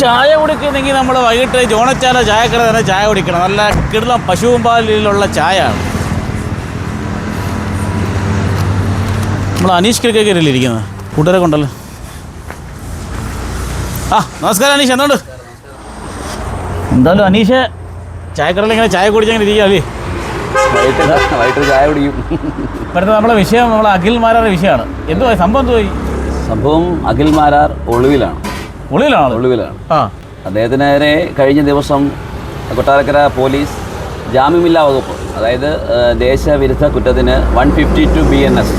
ചായ കുടിക്കുന്നെങ്കിൽ നമ്മൾ വൈകിട്ട് ജോണച്ചാല ചായക്കട തന്നെ ചായ കുടിക്കണം. നല്ല കിടലം പശുവും പാലിലുള്ള ചായ ആണ് നമ്മൾ അനീഷ് കിഴക്കേരില്ലേ ഇരിക്കുന്നത് കൂട്ടുകാരെ കൊണ്ടല്ലോ ആ നമസ്കാരം അനീഷ് എന്തുകൊണ്ട് എന്തായാലും അനീഷ് ചായക്കടയിൽ ഇങ്ങനെ ചായ കുടിച്ചങ്ങനെ ഇരിക്കുകയല്ലേ വൈകിട്ട് ചായ കുടിക്കും. ഇപ്പോഴത്തെ നമ്മളെ വിഷയം നമ്മളെ അഖിൽ അഖിൽമാരുടെ വിഷയമാണ്. എന്തുവായി? സംഭവം എന്തുവായി? സംഭവം അഖിൽ മാരാർ ഒളിവിലാണ്. ഒളിവിലാണ് ആ. അദ്ദേഹത്തിനെതിരെ കഴിഞ്ഞ ദിവസം കൊട്ടാരക്കര പോലീസ് ജാമ്യമില്ലാ വകുപ്പ് അതായത് ദേശവിരുദ്ധ കുറ്റത്തിന് one fifty two B N S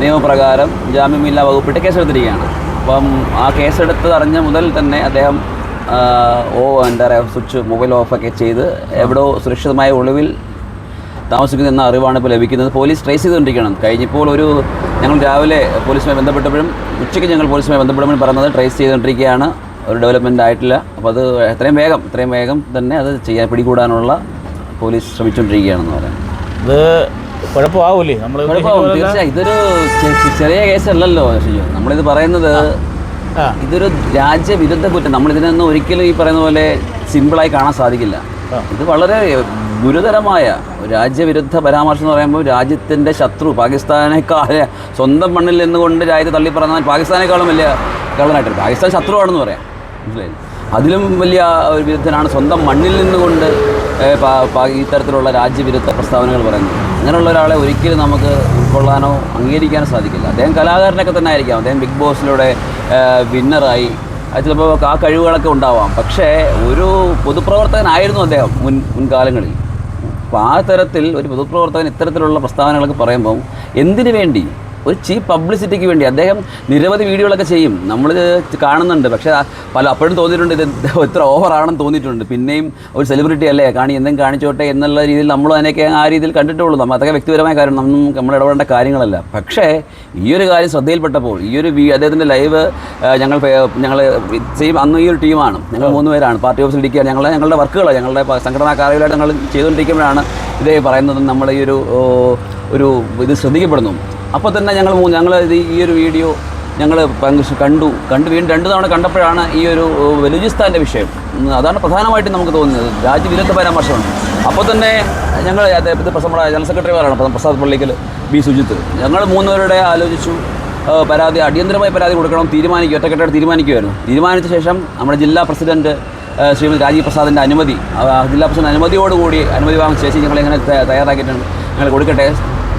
നിയമപ്രകാരം ജാമ്യമില്ലാ വകുപ്പിട്ട് കേസെടുത്തിരിക്കുകയാണ്. അപ്പം ആ കേസെടുത്ത് അറിഞ്ഞ മുതൽ തന്നെ അദ്ദേഹം ഓ എന്താ പറയുക സ്വിച്ച് മൊബൈൽ ഓഫൊക്കെ ചെയ്ത് എവിടെയോ സുരക്ഷിതമായ ഒളിവിൽ താമസിക്കുന്ന എന്ന അറിവാണ് ഇപ്പോൾ ലഭിക്കുന്നത്. പോലീസ് ട്രേസ് ചെയ്തുകൊണ്ടിരിക്കണം കഴിഞ്ഞപ്പോൾ ഒരു ഞങ്ങൾ രാവിലെ പോലീസുമായി ബന്ധപ്പെട്ടപ്പോഴും ഉച്ചയ്ക്ക് ഞങ്ങൾ പോലീസുമായി ബന്ധപ്പെടുമ്പോഴും പറഞ്ഞത് ട്രേസ് ചെയ്തുകൊണ്ടിരിക്കുകയാണ്. ഒരു ഡെവലപ്മെന്റ് ആയിട്ടില്ല. അപ്പോൾ അത് എത്രയും വേഗം എത്രയും വേഗം തന്നെ അത് ചെയ്യാൻ പിടികൂടാനുള്ള പോലീസ് ശ്രമിച്ചുകൊണ്ടിരിക്കുകയാണെന്ന് പറയാം. ഇത് കുഴപ്പമാവൂലേ? നമ്മൾ തീർച്ചയായും ഇതൊരു ചെറിയ കേസല്ലല്ലോ നമ്മളിത് പറയുന്നത് ഇതൊരു രാജ്യവിരുദ്ധ കുറ്റം. നമ്മളിതിനൊന്നും ഒരിക്കലും ഈ പറയുന്ന പോലെ സിമ്പിളായി കാണാൻ സാധിക്കില്ല. ഇത് വളരെ ഗുരുതരമായ രാജ്യവിരുദ്ധ പരാമർശം എന്ന് പറയുമ്പോൾ രാജ്യത്തിന്റെ ശത്രു പാകിസ്ഥാനേക്കാൾ സ്വന്തം മണ്ണിൽ നിന്നുകൊണ്ട് രാജ്യത്തെ തള്ളിപ്പറഞ്ഞാൽ പാകിസ്ഥാനേക്കാളും വലിയ കള്ളനായിട്ട് പാകിസ്ഥാൻ ശത്രുവാണെന്ന് പറയാം. മനസ്സിലായി? അതിലും വലിയ ഒരു വിരുദ്ധനാണ്. സ്വന്തം മണ്ണിൽ നിന്നുകൊണ്ട് ഇത്തരത്തിലുള്ള രാജ്യവിരുദ്ധ പ്രസ്താവനകൾ പറയുന്നത്. അങ്ങനെയുള്ള ഒരാളെ ഒരിക്കലും നമുക്ക് ഉൾക്കൊള്ളാനോ അംഗീകരിക്കാനോ സാധിക്കില്ല. അദ്ദേഹം കലാകാരനൊക്കെ തന്നെ ആയിരിക്കാം. അദ്ദേഹം ബിഗ് ബോസിലൂടെ വിന്നറായി. ചിലപ്പോൾ ആ കഴിവുകളൊക്കെ ഉണ്ടാവാം. പക്ഷേ ഒരു പൊതുപ്രവർത്തകനായിരുന്നു അദ്ദേഹം മുൻ മുൻകാലങ്ങളിൽ. അപ്പോൾ ആ തരത്തിൽ ഒരു പൊതുപ്രവർത്തകൻ ഇത്തരത്തിലുള്ള പ്രസ്താവനകളൊക്കെ പറയുമ്പം എന്തിനു വേണ്ടി ഒരു ചീപ്പ് പബ്ലിസിറ്റിക്ക് വേണ്ടി അദ്ദേഹം നിരവധി വീഡിയോകളൊക്കെ ചെയ്യും. നമ്മൾ കാണുന്നുണ്ട്. പക്ഷേ പല അപ്പോഴും തോന്നിയിട്ടുണ്ട് ഇത് എത്ര ഓവറാണെന്ന് തോന്നിയിട്ടുണ്ട്. പിന്നെയും ഒരു സെലിബ്രിറ്റി അല്ലേ? കാണി എന്തെങ്കിലും കാണിച്ചോട്ടെ എന്നുള്ള രീതിയിൽ നമ്മൾ അതിനൊക്കെ ആ രീതിയിൽ കണ്ടിട്ടുള്ളൂ. നമ്മൾ അതൊക്കെ വ്യക്തിപരമായ കാര്യം. നമ്മൾ നമ്മൾ ഇടപെടേണ്ട കാര്യങ്ങളല്ല. പക്ഷേ ഈ ഒരു കാര്യം ശ്രദ്ധയിൽപ്പെട്ടപ്പോൾ ഈ ഒരു അദ്ദേഹത്തിന്റെ ലൈവ് ഞങ്ങൾ ഞങ്ങൾ ചെയ്യും അന്ന് ഈ ഒരു ടീമാണ്. ഞങ്ങൾ മൂന്ന് പേരാണ്. പാർട്ടി ഓഫീസിൽ ഇരിക്കുക. ഞങ്ങൾ ഞങ്ങളുടെ വർക്കുകളാണ് ഞങ്ങളുടെ സംഘടനാ കാര്യങ്ങളായിട്ട് ഞങ്ങൾ ചെയ്തുകൊണ്ടിരിക്കുമ്പോഴാണ് ഇതേ പറയുന്നത്. നമ്മൾ ഈ ഒരു ഒരു ഇത് ശ്രദ്ധിക്കപ്പെടുന്നു. അപ്പോൾ തന്നെ ഞങ്ങൾ മൂന്ന് ഞങ്ങൾ ഈ ഒരു വീഡിയോ ഞങ്ങൾ കണ്ടു. കണ്ടു വീണ്ടും രണ്ട് തവണ കണ്ടപ്പോഴാണ് ഈ ഒരു ബലൂചിസ്ഥാന്റെ വിഷയം. അതാണ് പ്രധാനമായിട്ടും നമുക്ക് തോന്നുന്നത് രാജ്യവിരുദ്ധ പരാമർശമാണ്. അപ്പോൾ തന്നെ ഞങ്ങൾ ഇത് നമ്മുടെ ജനറൽ സെക്രട്ടറിമാരാണ് പ്രസാദ് പള്ളിക്കൽ ബി സുജിത്ത്. ഞങ്ങൾ മൂന്നുപേരുടെ ആലോചിച്ചു. പരാതി അടിയന്തരമായി പരാതി കൊടുക്കണം. തീരുമാനിക്കുക ഒറ്റക്കെട്ടായിട്ട് തീരുമാനിക്കുമായിരുന്നു തീരുമാനിച്ച ശേഷം നമ്മുടെ ജില്ലാ പ്രസിഡന്റ് ശ്രീമതി രാജീവ് പ്രസാദിന്റെ അനുമതി ജില്ലാ പ്രസിഡന്റ് അനുമതിയോടുകൂടി അനുമതി വാങ്ങിച്ച ശേഷം ഞങ്ങൾ എങ്ങനെ തയ്യാറാക്കിയിട്ടുണ്ട് ഞങ്ങൾ കൊടുക്കട്ടെ.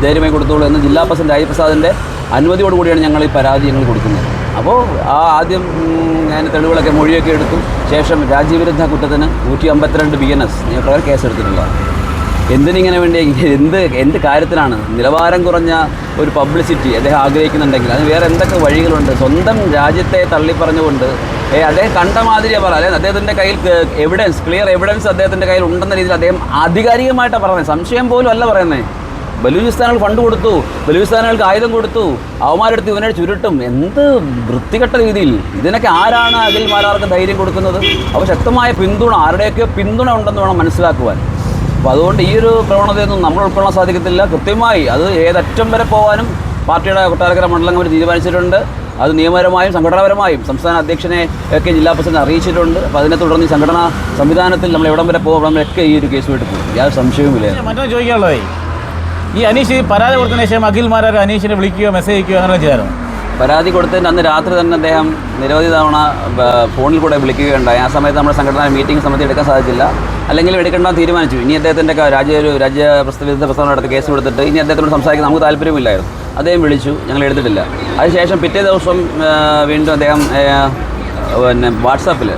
ധൈര്യമായി കൊടുത്തോളൂ എന്ന് ജില്ലാ പ്രസിഡന്റ് പ്രസാദിന്റെ അനുമതിയോടുകൂടിയാണ് ഞങ്ങൾ ഈ പരാതി ഞങ്ങൾ കൊടുക്കുന്നത്. അപ്പോൾ ആ ആദ്യം ഞാൻ തെളിവുകളൊക്കെ മൊഴിയൊക്കെ എടുത്തു. ശേഷം രാജ്യവിരുദ്ധ കുറ്റത്തിന് നൂറ്റി അമ്പത്തിരണ്ട് ബി എൻ എസ് നിയമപ്രകാരം കേസെടുത്തിട്ടുള്ളതാണ്. എന്തിനിങ്ങനെ വേണ്ടി എന്ത് എന്ത് കാര്യത്തിലാണ് നിലവാരം കുറഞ്ഞ ഒരു പബ്ലിസിറ്റി അദ്ദേഹം ആഗ്രഹിക്കുന്നുണ്ടെങ്കിൽ അതിന് വേറെ എന്തൊക്കെ വഴികളുണ്ട്? സ്വന്തം രാജ്യത്തെ തള്ളിപ്പറഞ്ഞുകൊണ്ട് ഏ അദ്ദേഹം കണ്ട മാതിരിയാണ് പറയാം അതായത് അദ്ദേഹത്തിന്റെ കയ്യിൽ എവിഡൻസ് ക്ലിയർ എവിഡൻസ് അദ്ദേഹത്തിന്റെ കയ്യിൽ ഉണ്ടെന്ന രീതിയിൽ അദ്ദേഹം ആധികാരികമായിട്ടാണ് പറയുന്നത് സംശയം പോലും അല്ല പറയുന്നത് ബലൂചിസ്ഥാനുകൾ ഫണ്ട് കൊടുത്തു. ബലൂചിസ്ഥാനുകൾക്ക് ആയുധം കൊടുത്തു. അവന്മാരെടുത്ത് ഇവനെ ചുരുട്ടും. എന്ത് വൃത്തികെട്ട രീതിയിൽ. ഇതിനൊക്കെ ആരാണ് അഖിൽ മാരാർക്ക് ധൈര്യം കൊടുക്കുന്നത്? അപ്പോൾ ശക്തമായ പിന്തുണ ആരുടെയൊക്കെ പിന്തുണ ഉണ്ടെന്ന് വേണം മനസ്സിലാക്കുവാൻ. അപ്പോൾ അതുകൊണ്ട് ഈ ഒരു പ്രവണതയൊന്നും നമ്മൾ ഉൾക്കൊള്ളാൻ സാധിക്കത്തില്ല. കൃത്യമായി അത് ഏതറ്റം വരെ പോകാനും പാർട്ടിയുടെ കൊട്ടാരക്കര മണ്ഡലങ്ങൾ തീരുമാനിച്ചിട്ടുണ്ട്. അത് നിയമപരമായും സംഘടനാപരമായും സംസ്ഥാന അധ്യക്ഷനെ ഒക്കെ ജില്ലാ പ്രസിഡന്റ് അറിയിച്ചിട്ടുണ്ട്. അപ്പോൾ അതിനെ തുടർന്ന് ഈ സംഘടനാ സംവിധാനത്തിൽ നമ്മൾ എവിടം വരെ പോകും അവിടെ ഒക്കെ ഈ ഒരു കേസ് പോകും. യാതൊരു സംശയവുമില്ല. മറ്റൊന്ന് ചോദിക്കാനുള്ളതേ ഈ അനീഷ് പരാതി കൊടുത്തതിന് ശേഷം അഖിൽമാരെ അനീഷിനെ വിളിക്കുകയോ മെസ്സേജ് അയക്കുകയോ അങ്ങനെ ചെയ്യാറോ പരാതി കൊടുത്തതിന് അന്ന് രാത്രി തന്നെ അദ്ദേഹം നിരവധി തവണ ഫോണിൽ കൂടെ വിളിക്കുകയുണ്ടായി. ആ സമയത്ത് നമ്മുടെ സംഘടന മീറ്റിംഗ് സമയത്ത് എടുക്കാൻ സാധിച്ചില്ല. അല്ലെങ്കിൽ എടുക്കേണ്ടെന്ന് തീരുമാനിച്ചു. ഇനി അദ്ദേഹത്തിന്റെ രാജ്യ ഒരു രാജ്യ പ്രസ്തുത പ്രസ്താവന അടുത്ത് കേസ് കൊടുത്തിട്ട് ഇനി അദ്ദേഹത്തോട് സംസാരിക്കാൻ നമുക്ക് താല്പര്യമില്ലായിരുന്നു. അദ്ദേഹം വിളിച്ചു ഞങ്ങൾ എടുത്തിട്ടില്ല. അതിനുശേഷം പിറ്റേ ദിവസം വീണ്ടും അദ്ദേഹം പിന്നെ വാട്സാപ്പിൽ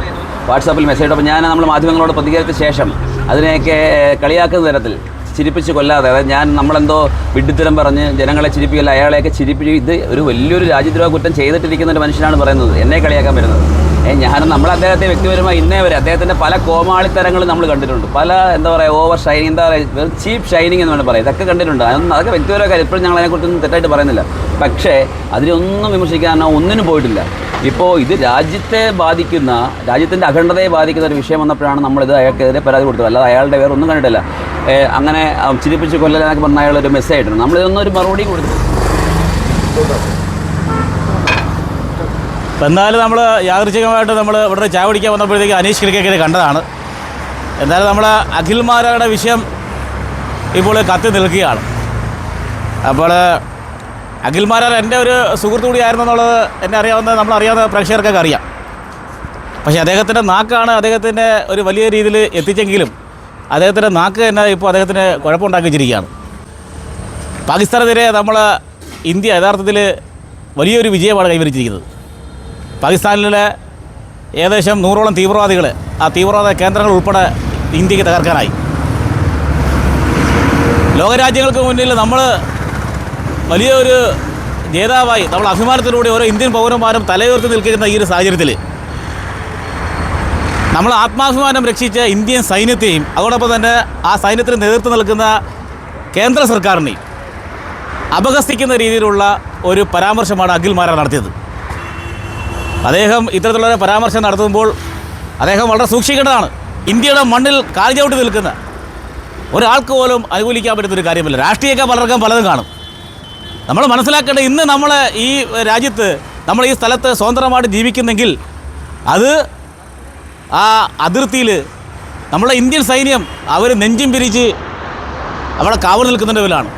വാട്സാപ്പിൽ മെസ്സേജ് അപ്പോൾ ഞാൻ നമ്മൾ മാധ്യമങ്ങളോട് പ്രതികരിച്ച ശേഷം അതിനെയൊക്കെ കളിയാക്കുന്ന തരത്തിൽ ചിരിപ്പിച്ച് കൊല്ലാതെ അതായത് ഞാൻ നമ്മളെന്തോ വിഡ്ഢിത്തരം പറഞ്ഞ് ജനങ്ങളെ ചിരിപ്പിക്കല്ല അയാളെയൊക്കെ ചിരിപ്പിച്ച് ഇത് ഒരു വലിയൊരു രാജ്യദ്രോഹ കുറ്റം ചെയ്തിട്ടിരിക്കുന്ന ഒരു മനുഷ്യനാണ് പറയുന്നത്. എന്നെ കളിയാക്കാൻ വരുന്നത്. ഞാൻ നമ്മൾ അദ്ദേഹത്തെ വ്യക്തിപരമായി ഇന്നേ വരെ അദ്ദേഹത്തിന്റെ പല കോമാളിത്തരങ്ങളും നമ്മൾ കണ്ടിട്ടുണ്ട്. പല എന്താ പറയുക ഓവർ ഷൈനിങ് എന്താ പറയുക ചീപ്പ് ഷൈനിങ് എന്ന് വേണമെങ്കിൽ പറയാം. ഇതൊക്കെ കണ്ടിട്ടുണ്ട്. അതൊന്നും അതൊക്കെ വ്യക്തിപരമായ കാര്യം. ഇപ്പോഴും ഞങ്ങൾ അതിനെക്കുറിച്ചൊന്നും തെറ്റായിട്ട് പറയുന്നില്ല. പക്ഷേ അതിനൊന്നും വിമർശിക്കാനോ ഒന്നിനും പോയിട്ടില്ല. ഇപ്പോൾ ഇത് രാജ്യത്തെ ബാധിക്കുന്ന രാജ്യത്തിന്റെ അഖണ്ഡതയെ ബാധിക്കുന്ന ഒരു വിഷയം വന്നപ്പോഴാണ് നമ്മളിത് അയാൾക്കെതിരെ പരാതി കൊടുത്തത്. അല്ലാതെ അയാളുടെ വേറെ ഒന്നും കണ്ടിട്ടില്ല. അങ്ങനെ ചിരിപ്പിച്ച് കൊല്ലലാക്കി പറഞ്ഞ ഒരു മെസ്സേജ് ആയിട്ടുണ്ട്. നമ്മളിതൊന്നും ഒരു മറുപടി കൊടുത്തു എന്നാലും നമ്മൾ യാദൃച്ഛികമായിട്ട് നമ്മൾ ഇവിടെ ചായ കുടിക്കാൻ വന്നപ്പോഴത്തേക്ക് അനീഷ് കിഴക്കേക്കരെ കണ്ടതാണ്. എന്തായാലും നമ്മൾ അഖിൽമാരുടെ വിഷയം ഇപ്പോൾ കത്തി നിൽക്കുകയാണ്. അപ്പോൾ അഖിൽമാരാർ എന്റെ ഒരു സുഹൃത്ത് കൂടിയായിരുന്നു എന്നുള്ളത് എന്നെ അറിയാവുന്ന നമ്മൾ അറിയാവുന്ന പ്രേക്ഷകർക്കൊക്കെ അറിയാം. പക്ഷേ അദ്ദേഹത്തിന്റെ നാക്കാണ് അദ്ദേഹത്തിന്റെ ഒരു വലിയ രീതിയിൽ എത്തിച്ചെങ്കിലും അദ്ദേഹത്തിന്റെ നാക്ക് തന്നെ ഇപ്പോൾ അദ്ദേഹത്തിന് കുഴപ്പമുണ്ടാക്കി വെച്ചിരിക്കുകയാണ്. പാകിസ്ഥാനെതിരെ നമ്മൾ ഇന്ത്യ യഥാർത്ഥത്തിൽ വലിയൊരു വിജയമാണ് കൈവരിച്ചിരിക്കുന്നത്. പാകിസ്ഥാനിലെ ഏകദേശം നൂറോളം തീവ്രവാദികൾ ആ തീവ്രവാദ കേന്ദ്രങ്ങൾ ഉൾപ്പെടെ ഇന്ത്യയ്ക്ക് തകർക്കാനായി. ലോകരാജ്യങ്ങൾക്ക് മുന്നിൽ നമ്മൾ വലിയൊരു ജേതാവായി നമ്മൾ അഭിമാനത്തിലൂടെ ഓരോ ഇന്ത്യൻ പൗരന്മാരും തലയുയർത്തി നിൽക്കുന്ന ഈ ഒരു സാഹചര്യത്തിൽ നമ്മൾ ആത്മാഭിമാനം രക്ഷിച്ച ഇന്ത്യൻ സൈന്യത്തെയും അതോടൊപ്പം തന്നെ ആ സൈന്യത്തിന് നേതൃത്വം നൽകുന്ന കേന്ദ്ര സർക്കാരിനെയും അപഹസിക്കുന്ന രീതിയിലുള്ള ഒരു പരാമർശമാണ് അഖിൽ മാരാർ നടത്തിയത്. അദ്ദേഹം ഇത്തരത്തിലുള്ള പരാമർശം നടത്തുമ്പോൾ അദ്ദേഹം വളരെ സൂക്ഷിക്കേണ്ടതാണ്. ഇന്ത്യയുടെ മണ്ണിൽ കാൽചവിട്ടി നിൽക്കുന്ന ഒരാൾക്ക് പോലും അനുകൂലിക്കാൻ പറ്റുന്നൊരു കാര്യമല്ല. രാഷ്ട്രീയമൊക്കെ പലർക്കും പലതും കാണും. നമ്മൾ മനസ്സിലാക്കേണ്ടത് ഇന്ന് നമ്മൾ ഈ രാജ്യത്ത് നമ്മൾ ഈ സ്ഥലത്ത് സ്വതന്ത്രമായിട്ട് ജീവിക്കുന്നെങ്കിൽ അത് ആ അതിർത്തിയിൽ നമ്മളെ ഇന്ത്യൻ സൈന്യം അവർ നെഞ്ചും പിരിച്ച് അവിടെ കാവൽ നിൽക്കുന്നതിലാണ്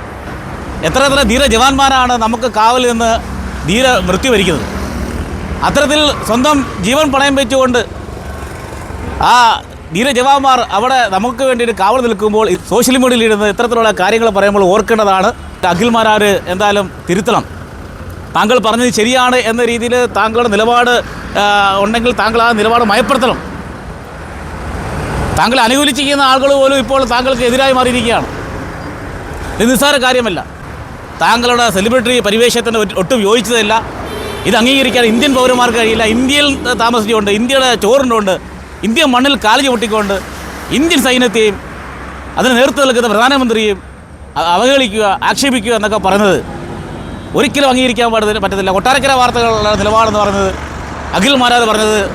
എത്ര എത്ര ധീര ജവാന്മാരാണ് നമുക്ക് കാവൽ നിന്ന് ധീര മൃത്യു വരിക്കുന്നത്. അത്തരത്തിൽ സ്വന്തം ജീവൻ പണയം വെച്ചുകൊണ്ട് ആ ധീര ജവാന്മാർ അവിടെ നമുക്ക് വേണ്ടിയിട്ട് കാവൽ നിൽക്കുമ്പോൾ സോഷ്യൽ മീഡിയയിൽ ഇരുന്ന് ഇത്തരത്തിലുള്ള കാര്യങ്ങൾ പറയുമ്പോൾ ഓർക്കേണ്ടതാണ് അഖിൽമാരാർ എന്തായാലും തിരുത്തണം. താങ്കൾ പറഞ്ഞത് ശരിയാണ് എന്ന രീതിയിൽ താങ്കളുടെ നിലപാട് ഉണ്ടെങ്കിൽ താങ്കൾ ആ നിലപാട് മയപ്പെടുത്തണം. താങ്കൾ അനുകൂലിച്ചിരിക്കുന്ന ആളുകൾ പോലും ഇപ്പോൾ താങ്കൾക്ക് എതിരായി മാറിയിരിക്കുകയാണ്. ഇത് നിസ്സാര കാര്യമല്ല. താങ്കളുടെ സെലിബ്രിറ്റി പരിവേഷത്തിന് ഒട്ടും യോജിച്ചതല്ല. ഇത് അംഗീകരിക്കാൻ ഇന്ത്യൻ പൗരന്മാർക്ക് കഴിയില്ല. ഇന്ത്യയിൽ താമസിച്ചുകൊണ്ട് ഇന്ത്യയുടെ ചോറിനുകൊണ്ട് ഇന്ത്യൻ മണ്ണിൽ കാലി പൊട്ടിക്കൊണ്ട് ഇന്ത്യൻ സൈന്യത്തെയും അതിന് നേതൃത്വം നൽകുന്ന പ്രധാനമന്ത്രിയും അവഹേളിക്കുക ആക്ഷേപിക്കുക എന്നൊക്കെ പറയുന്നത് ഒരിക്കലും അംഗീകരിക്കാൻ പാടുന്ന പറ്റത്തില്ല. കൊട്ടാരക്കര വാർത്തകളുടെ നിലപാടെന്ന് പറയുന്നത്. അഖിൽ മാരാത് പറഞ്ഞത്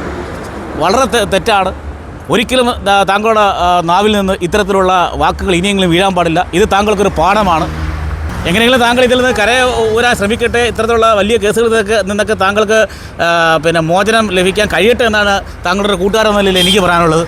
വളരെ തെറ്റാണ്. ഒരിക്കലും താങ്കളുടെ നാവിൽ നിന്ന് ഇത്തരത്തിലുള്ള വാക്കുകൾ ഇനിയെങ്കിലും വീഴാൻ പാടില്ല. ഇത് താങ്കൾക്കൊരു പാഠമാണ്. എങ്ങനെയെങ്കിലും താങ്കൾ ഇതിൽ നിന്ന് കര ഊരാൻ ശ്രമിക്കട്ടെ. ഇത്തരത്തിലുള്ള വലിയ കേസുകളിൽ നിന്നൊക്കെ താങ്കൾക്ക് പിന്നെ മോചനം ലഭിക്കാൻ കഴിയട്ടെ എന്നാണ് താങ്കളുടെ കൂട്ടുകാരെന്ന നിലയിൽ എനിക്ക് പറയാനുള്ളത്.